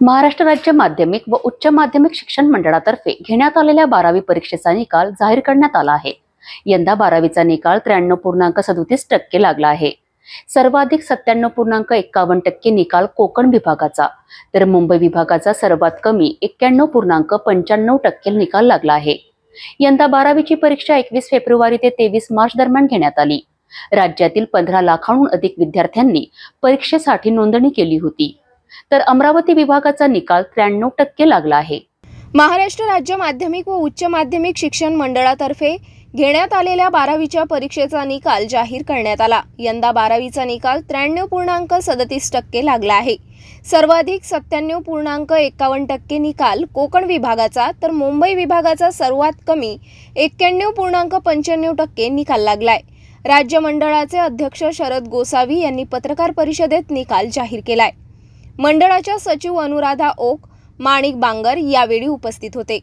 महाराष्ट्र राज्य माध्यमिक व उच्च माध्यमिक शिक्षण मंडळातर्फे घेण्यात आलेल्या बारावी परीक्षेचा निकाल जाहीर करण्यात आला आहे. यंदा बारावीचा निकाल त्र्याण्णव पूर्णांक सदोतीस टक्के लागला आहे. सर्वाधिक सत्त्याण्णव पूर्णांक एक्कावन्न टक्के निकाल कोकण विभागाचा. तर मुंबई विभागाचा सर्वात कमी एक्क्याण्णव पूर्णांक पंच्याण्णव टक्के निकाल लागला आहे. यंदा बारावीची परीक्षा एकवीस फेब्रुवारी ते तेवीस मार्च दरम्यान घेण्यात आली. राज्यातील पंधरा लाखांहून अधिक विद्यार्थ्यांनी परीक्षेसाठी नोंदणी केली होती. तर अमरावती विभागाचा निकाल त्र्याण्णव टक्के लागला आहे. महाराष्ट्र राज्य माध्यमिक व उच्च माध्यमिक शिक्षण मंडळातर्फे घेण्यात आलेल्या बारावीच्या परीक्षेचा निकाल जाहीर करण्यात आला. यंदा बारावीचा निकाल त्र्याण्णव पूर्णांक सदतीस टक्के लागला आहे. सर्वाधिक सत्त्याण्णव पूर्णांक एकावन्न टक्के निकाल कोकण विभागाचा तर मुंबई विभागाचा सर्वात कमी एक्क्याण्णव पूर्णांक पंच्याण्णव टक्के निकाल लागलाय. राज्य मंडळाचे अध्यक्ष शरद गोसावी यांनी पत्रकार परिषदेत निकाल जाहीर केलाय. मंडळाच्या सचिव अनुराधा ओक माणिक बांगर यावेळी उपस्थित होते.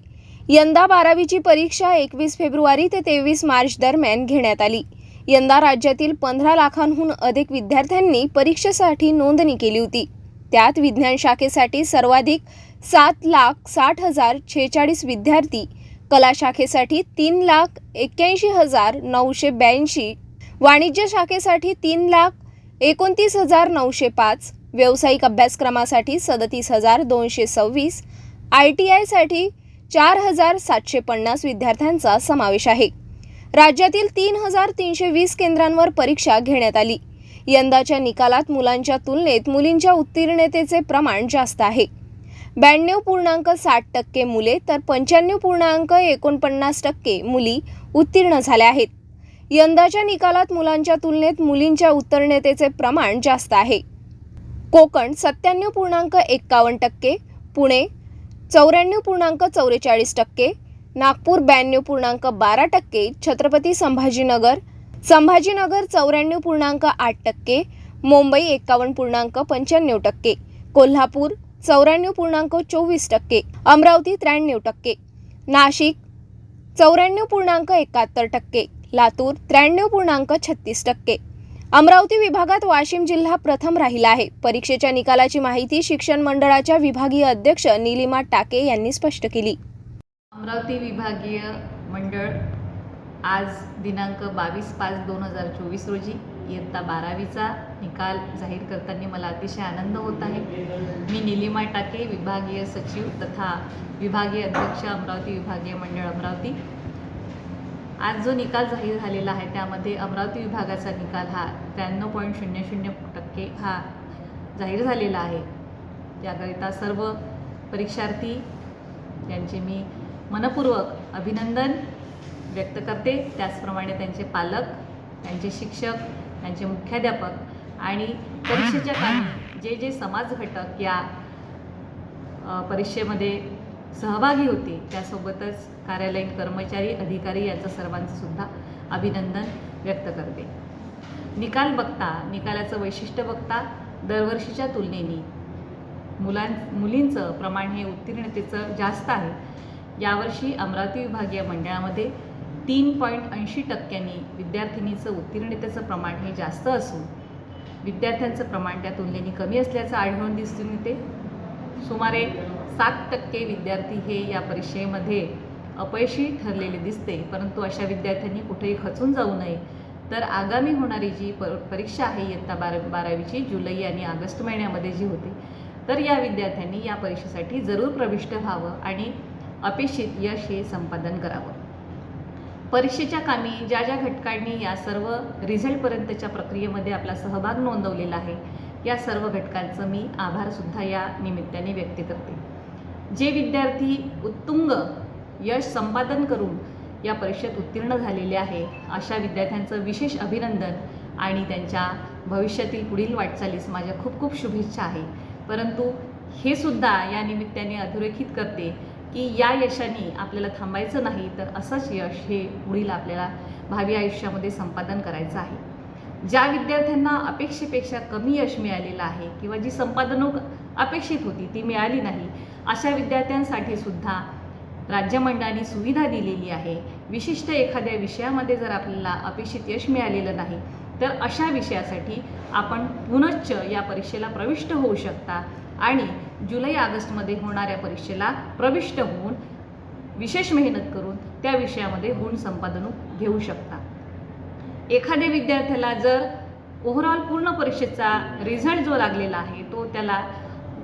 यंदा बारावीची परीक्षा एकवीस फेब्रुवारी ते तेवीस मार्च दरम्यान घेण्यात आली. यंदा राज्यातील पंधरा लाखांहून अधिक विद्यार्थ्यांनी परीक्षेसाठी नोंदणी केली होती. त्यात विज्ञान शाखेसाठी सर्वाधिक सात लाख साठ हजार छेचाळीस विद्यार्थी कला शाखेसाठी तीन लाख एक्क्याऐंशी हजार नऊशे ब्याऐंशी वाणिज्य शाखेसाठी तीन लाख एकोणतीस हजार नऊशे पाच व्यावसायिक अभ्यासक्रमासाठी सदतीस हजार दोनशे सव्वीस आय टी आयसाठी चार हजार सातशे पन्नास विद्यार्थ्यांचा समावेश आहे. राज्यातील तीन हजार तीनशे वीस केंद्रांवर परीक्षा घेण्यात आली. यंदाच्या निकालात मुलांच्या तुलनेत मुलींच्या उत्तीर्णतेचे प्रमाण जास्त आहे. ब्याण्णव पूर्णांक साठ टक्के मुले तर पंच्याण्णव पूर्णांक एकोणपन्नास टक्के मुली उत्तीर्ण झाल्या आहेत. यंदाच्या निकालात मुलांच्या तुलनेत मुलींच्या उत्तीर्णतेचे प्रमाण जास्त आहे. कोकण सत्त्याण्णव पूर्णांक एक्कावन्न टक्के पुणे चौऱ्याण्णव पूर्णांक चौवेचाळीस टक्के नागपूर ब्याण्णव पूर्णांक बारा टक्के छत्रपती संभाजीनगर संभाजीनगर चौऱ्याण्णव पूर्णांक आठ टक्के मुंबई एकावन्न पूर्णांक पंच्याण्णव टक्के कोल्हापूर चौऱ्याण्णव पूर्णांक चोवीस टक्के अमरावती त्र्याण्णव टक्के नाशिक चौऱ्याण्णव पूर्णांक एकाहत्तर टक्के लातूर त्र्याण्णव पूर्णांक छत्तीस टक्के. अमरावती विभागात वाशिम जिल्हा प्रथम राहिला आहे. परीक्षेच्या निकालाची माहिती शिक्षण मंडळाच्या विभागीय अध्यक्ष निलिमा टाके यांनी स्पष्ट केली. अमरावती विभागीय मंडळ आज दिनांक बावीस पाच दोन हजार चोवीस रोजी इयत्ता बारावीचा निकाल जाहीर करताना मला अतिशय आनंद होत आहे. मी निलिमा टाके विभागीय सचिव तथा विभागीय अध्यक्ष अमरावती विभागीय मंडळ अमरावती. आज जो निकाल जाहीर झालेला आहे त्यामध्ये अमरावती विभागाचा निकाल हा त्र्याण्णव पॉईंट शून्य शून्य टक्के हा जाहीर झालेला आहे. याकरिता सर्व परीक्षार्थी यांचे मी मनपूर्वक अभिनंदन व्यक्त करते. त्याचप्रमाणे त्यांचे पालक त्यांचे शिक्षक त्यांचे मुख्याध्यापक आणि परीक्षेच्या कामी जे जे समाज घटक या परीक्षेमध्ये सहभागी होते. त्यासोबतच कार्यालयीन कर्मचारी अधिकारी यांचं सर्वांचं सुद्धा अभिनंदन व्यक्त करते. निकाल बघता निकालाचं वैशिष्ट्य बघता दरवर्षीच्या तुलनेने मुलां मुलींचं प्रमाण हे उत्तीर्णतेचं जास्त आहे. यावर्षी अमरावती विभागीय मंडळामध्ये तीन पॉईंट ऐंशी टक्क्यांनी विद्यार्थिनीचं उत्तीर्णतेचं प्रमाण हे जास्त असून विद्यार्थ्यांचं प्रमाण त्या तुलनेने कमी असल्याचं आढळून दिसून येते. सुमारे सात टक्के विद्यार्थी हे या परीक्षेमध्ये अपयशी ठरलेले दिसते. परंतु अशा विद्यार्थ्यांनी कुठेही खचून जाऊ नये. तर आगामी होणारी जी पर परीक्षा आहे इयत्ता बारा बारावीची जुलै आणि ऑगस्ट महिन्यामध्ये जी होती तर या विद्यार्थ्यांनी या परीक्षेसाठी जरूर प्रविष्ट व्हावं आणि अपेक्षित यश हे संपादन करावं. परीक्षेच्या कामी ज्या ज्या घटकांनी या सर्व रिझल्टपर्यंतच्या प्रक्रियेमध्ये आपला सहभाग नोंदवलेला आहे या सर्व घटकांचं मी आभारसुद्धा या निमित्ताने व्यक्त करते. जे विद्यार्थी उत्तुंग यश संपादन करून या परीक्षेत उत्तीर्ण झालेले आहे अशा विद्यार्थ्यांचं विशेष अभिनंदन आणि त्यांच्या भविष्यातील पुढील वाटचालीस माझ्या खूप खूप शुभेच्छा आहे. परंतु हे सुद्धा या निमित्ताने अधोरेखित करते की या यशाने आपल्याला थांबायचं नाही तर असंच यश हे पुढील आपल्याला भावी आयुष्यामध्ये संपादन करायचं आहे. ज्या विद्यार्थ्यांना अपेक्षेपेक्षा कमी यश मिळालेलं आहे किंवा जी संपादनूक अपेक्षित होती ती मिळाली नाही अशा विद्यार्थ्यांसाठी सुद्धा राज्यमंडळाने सुविधा दिलेली आहे. विशिष्ट एखाद्या विषयामध्ये जर आपल्याला अपेक्षित यश मिळालेलं नाही तर अशा विषयासाठी आपण पुनश्च या परीक्षेला प्रविष्ट होऊ शकता आणि जुलै ऑगस्टमध्ये होणाऱ्या परीक्षेला प्रविष्ट होऊन विशेष मेहनत करून त्या विषयामध्ये गुण संपादन घेऊ शकता. एखाद्या विद्यार्थ्याला जर ओव्हरऑल पूर्ण परीक्षेचा रिझल्ट जो लागलेला आहे तो त्याला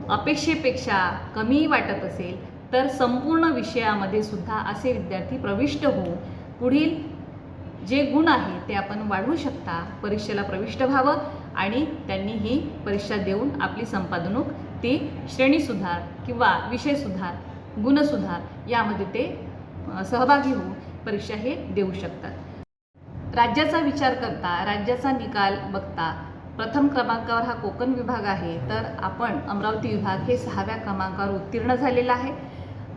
अपेक्षेपेक्षा कमी वाटत असेल तर संपूर्ण विषयामध्ये सुद्धा असे विद्यार्थी प्रविष्ट होऊन पुढील जे गुण आहे ते आपण वाढवू शकता. परीक्षेला प्रविष्ट व्हावं आणि त्यांनी ही परीक्षा देऊन आपली संपादनूक ती श्रेणी सुधार किंवा विषय सुधार गुणसुधार यामध्ये ते सहभागी होऊन परीक्षा हे देऊ शकतात. राज्याचा विचार करता राज्याचा निकाल बघता प्रथम क्रमांकावर हा कोकण विभाग आहे तर आपण अमरावती विभाग हे सहाव्या क्रमांकावर उत्तीर्ण झालेला आहे.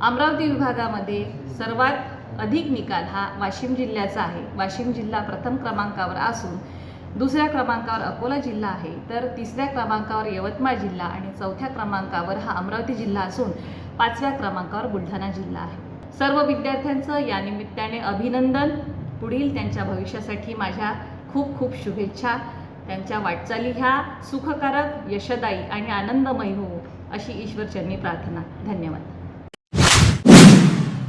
अमरावती विभागामध्ये सर्वात अधिक निकाल हा वाशिम जिल्ह्याचा आहे. वाशिम जिल्हा प्रथम क्रमांकावर असून दुसऱ्या क्रमांकावर अकोला जिल्हा आहे तर तिसऱ्या क्रमांकावर यवतमाळ जिल्हा आणि चौथ्या क्रमांकावर हा अमरावती जिल्हा असून पाचव्या क्रमांकावर बुलढाणा जिल्हा आहे. सर्व विद्यार्थ्यांचं या निमित्ताने अभिनंदन. पुढील त्यांच्या भविष्यासाठी माझ्या खूप खूप शुभेच्छा. त्यांच्या वाटचाली ह्या सुखकारक यशदायी आणि आनंदमयी हो अशी ईश्वरचरणी प्रार्थना. धन्यवाद.